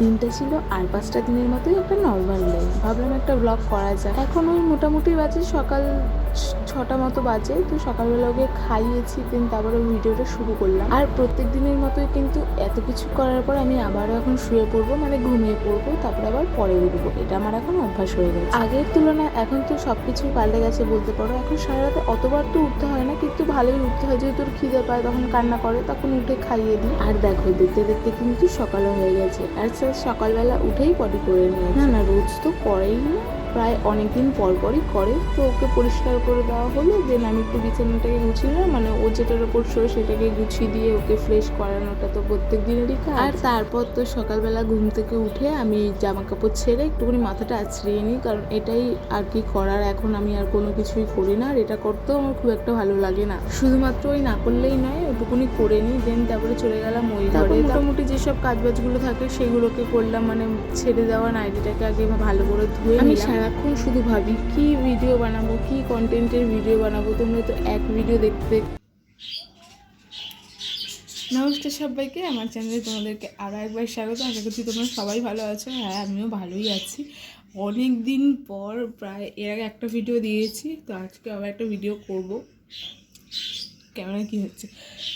দিনটা ছিল আর পাঁচটা দিনের মতোই একটা নর্মাল ডে ভাবলাম একটা ব্লগ করা যায় এখন ওই মোটামুটি বাজে সকাল ছটা মতো বাজে, তো সকালবেলা ওকে খাইয়েছি দেন তারপরে ভিডিওটা শুরু করলাম। আর প্রত্যেক দিনের মতোই কিন্তু এত কিছু করার পর আমি আবারও এখন শুয়ে পড়ব মানে ঘুমিয়ে পড়ব, তারপরে আবার পরে উঠবো। এটা আমার এখন অভ্যাস হয়ে গেছে। আগের তুলনায় এখন তো সব কিছুই পাল্টে গেছে বলতে পারো। এখন সারা রাতে অতবার তো উঠতে হয় না, কিন্তু ভালোই উঠতে হয়। যেহেতু খিদে পায়, তখন কান্না করে, তখন উঠে খাইয়ে দিই। আর দেখো, দেখতে দেখতে কিন্তু সকালও হয়ে গেছে। আর স্যার সকালবেলা উঠেই পটি করে নিয়ে না না রোজ তো করেই না। প্রায় অনেক দিন পর পরই করে। তো ওকে পরিষ্কার করে দেওয়া হলো দেন আমি একটু বিছানাটাকে গুছিয়ে মানে ও যেটার ওপর শোয় সেটাকে গুছিয়ে দিয়ে ওকে ফ্রেশ করানোটা তো প্রত্যেক দিনেরই কাজ। আর তারপর তো সকালবেলা ঘুম থেকে উঠে আমি জামা কাপড় ছেড়ে একটুখানি মাথাটা আছড়িয়ে নিই কারণ এটাই আর কি করার। এখন আমি আর কোনো কিছুই করি না আর এটা করতেও আমার খুব একটা ভালো লাগে না। শুধুমাত্র ওই না করলেই নয় ওটুকুনি করে নিই দেন তারপরে চলে গেলাম ওই ঘরে। মোটামুটি যেসব কাজবাজগুলো থাকে সেগুলোকে করলাম মানে ছেড়ে দেওয়া নাইটিটাকে আগে ভালো করে ধুয়ে আমি সারাক্ষণ শুধু ভাবি, কি ভিডিও বানাবো, কি কন্টেন্টের ভিডিও বানাবো, তোমরা তো এক ভিডিও দেখতে। নমস্কার সবাইকে, আমার চ্যানেলে তোমাদেরকে আরও একবার স্বাগত। আশা করছি তোমরা সবাই ভালো আছো। হ্যাঁ আমিও ভালোই আছি। অনেক দিন পর প্রায় এর আগে একটা ভিডিও দিয়েছি, তো আজকে আবার একটা ভিডিও করব। ক্যামেরা কী হচ্ছে?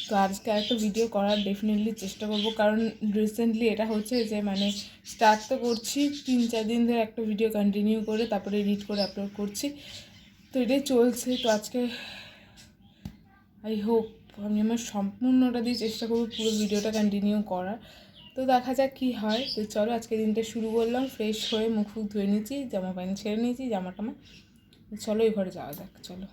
তো আজকে একটা ভিডিও করার ডেফিনেটলি চেষ্টা করব। কারণ রিসেন্টলি এটা হচ্ছে যে মানে স্টার্ট তো করছি, তিন চার দিন ধরে একটা ভিডিও কন্টিনিউ করে তারপরে এডিট করে আপলোড করছি। তো এটাই চলছে। তো আজকে আই হোপ আমি আমার সম্পূর্ণটা দিয়ে চেষ্টা করব পুরো ভিডিওটা কন্টিনিউ করার। তো দেখা যাক কী হয়। তো চলো আজকে দিনটা শুরু করলাম। ফ্রেশ হয়ে মুখ ফুক ধুয়ে নিয়েছি, জামা প্যান্ট ছেড়ে নিয়েছি জামা টামা চলো এই ঘরে যাওয়া যাক। চলো।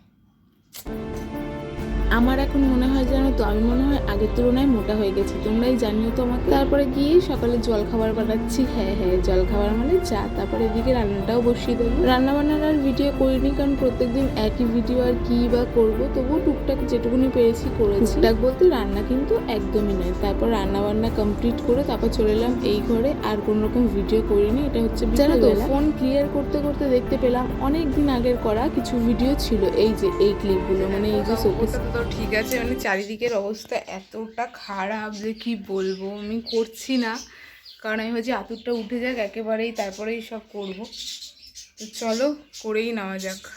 আমার এখন মনে হয় জানো তো আমি মনে হয় আগের তুলনায় মোটা হয়ে গেছি। তোমরাই জানিও তো আমাকে। তারপরে গিয়ে সকালে জল খাবার বানাচ্ছি। হ্যাঁ হ্যাঁ জল খাবার মানে চা। তারপরে এদিকে রান্নাটাও বসিয়ে দেবো। রান্না বান্নার আর ভিডিও করিনি কারণ প্রত্যেকদিন একই ভিডিও আর কি বা করব তবুও টুকটাক যেটুকুনি পেরেছি করেছি। টুকটাক বলতে রান্না কিন্তু একদমই নয়। তারপর রান্না বান্না কমপ্লিট করে তারপর চলে এলাম এই ঘরে। আর কোনো রকম ভিডিও করিনি। এটা হচ্ছে জানো তো ফোন ক্লিয়ার করতে করতে দেখতে পেলাম অনেক দিন আগের করা কিছু ভিডিও ছিল। এই যে এই ক্লিপগুলো মানে এই যে শোকেস তো ঠিক আছে মানে চারিদিকের অবস্থা এতটা খারাপ যে কি বলব? আমি করছি না। কারণ আমি ভাবছি আতুরটা উঠে যাক, একেবারেই তারপরেই সব করব। তো চলো করেই নেওয়া যাক।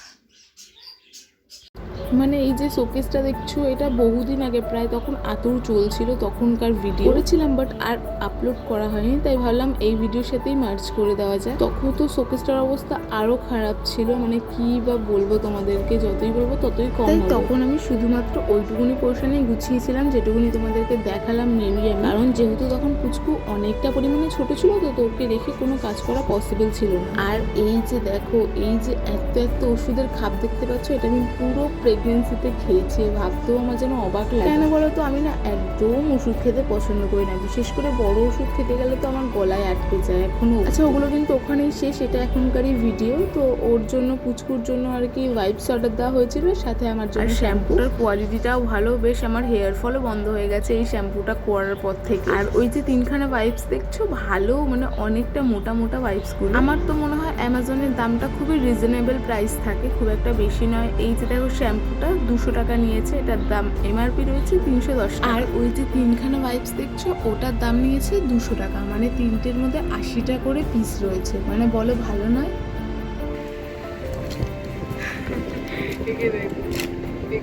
মানে এই যে শোকেসটা দেখছ এটা বহুদিন আগে প্রায় তখন আতুর চলছিল তখনকার ভিডিও করেছিলাম বাট আর আপলোড করা হয়নি তাই ভাবলাম এই ভিডিওর সাথেই মার্চ করে দেওয়া যায় তখন তো শোকেসটার অবস্থা আরও খারাপ ছিল মানে কি বা বলব তোমাদেরকে যতই বলব ততই কম তাই তখন আমি শুধুমাত্র ওইটুকুনি পোর্শনেই গুছিয়েছিলাম যেটুকুনি তোমাদেরকে দেখালাম নেবি কারণ যেহেতু তখন পুচকু অনেকটা পরিমাণে ছোট ছিল তো তো ওকে রেখে কোনো কাজ করা পসিবল ছিল না। আর এই যে দেখো এই যে এত এত ওষুধের খাপ দেখতে পাচ্ছ এটা আমি পুরো প্রেগনেন্সিতে খেয়েছি। ভাবতেও আমার যেন অবাক লাগে। কেন বলো তো? আমি না একদম ওষুধ খেতে পছন্দ করি না। বিশেষ করে বড় ওষুধ খেতে গেলে তো আমার গলায় আটকে যায় এখনও। আচ্ছা ওগুলো কিন্তু ওখানেই শেষ এটা এখনকারই ভিডিও তো ওর জন্য পুচকুর জন্য আর কি ওয়াইপস অর্ডার দেওয়া হয়েছিল সাথে আমার জন্য শ্যাম্পুটার কোয়ালিটিটাও ভালো বেশ আমার হেয়ার ফলও বন্ধ হয়ে গেছে এই শ্যাম্পুটা করার পর থেকে। আর ওই যে তিনখানা ওয়াইপস দেখছ, ভালো মানে অনেকটা মোটা মোটা ওয়াইপসগুলো আমার তো মনে হয় অ্যামাজনের দামটা খুবই রিজনেবল প্রাইস থাকে, খুব একটা বেশি নয়। এই যে দেখো শ্যাম্পুটা দুশো টাকা নিয়েছে, এটার দাম এমআরপি রয়েছে তিনশো দশ আর ওই যে তিনখানা ওয়াইপস দেখছ, ওটার দাম নিয়েছে দুশো টাকা মানে তিনটের মধ্যে আশিটা করে পিস রয়েছে মানে বলো ভালো নয়?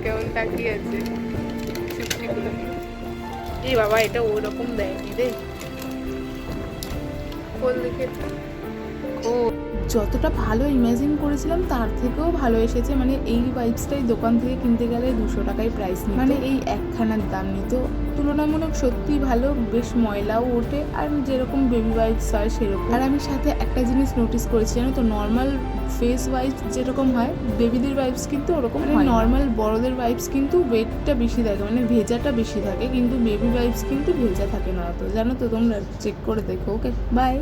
কেমন তাকিয়ে আছে। এই বাবা এটা ওরকম দেয়নি রে। খোল দেখে ও যতটা ভালো ইমাজিন করেছিলাম তার থেকেও ভালো এসেছে। মানে এই ওয়াইপসটাই দোকান থেকে কিনতে গেলে দুশো টাকায় প্রাইস নিত। মানে এই একখানার দাম নিত। তুলনামূলক সত্যি ভালো বেশ ময়লাও ওঠে আর যেরকম বেবি ওয়াইপস হয় সেরকম। আর আমি সাথে একটা জিনিস নোটিস করেছি জানো তো নর্মাল ফেস ওয়াইপস যেরকম হয় বেবিদের ওয়াইপস কিন্তু ওরকম মানে নর্মাল বড়দের ওয়াইপস কিন্তু ওয়েটটা বেশি থাকে মানে ভেজাটা বেশি থাকে কিন্তু বেবি ওয়াইপস কিন্তু ভেজা থাকে না অত। জানো তো তোমরা চেক করে দেখো ওকে বাই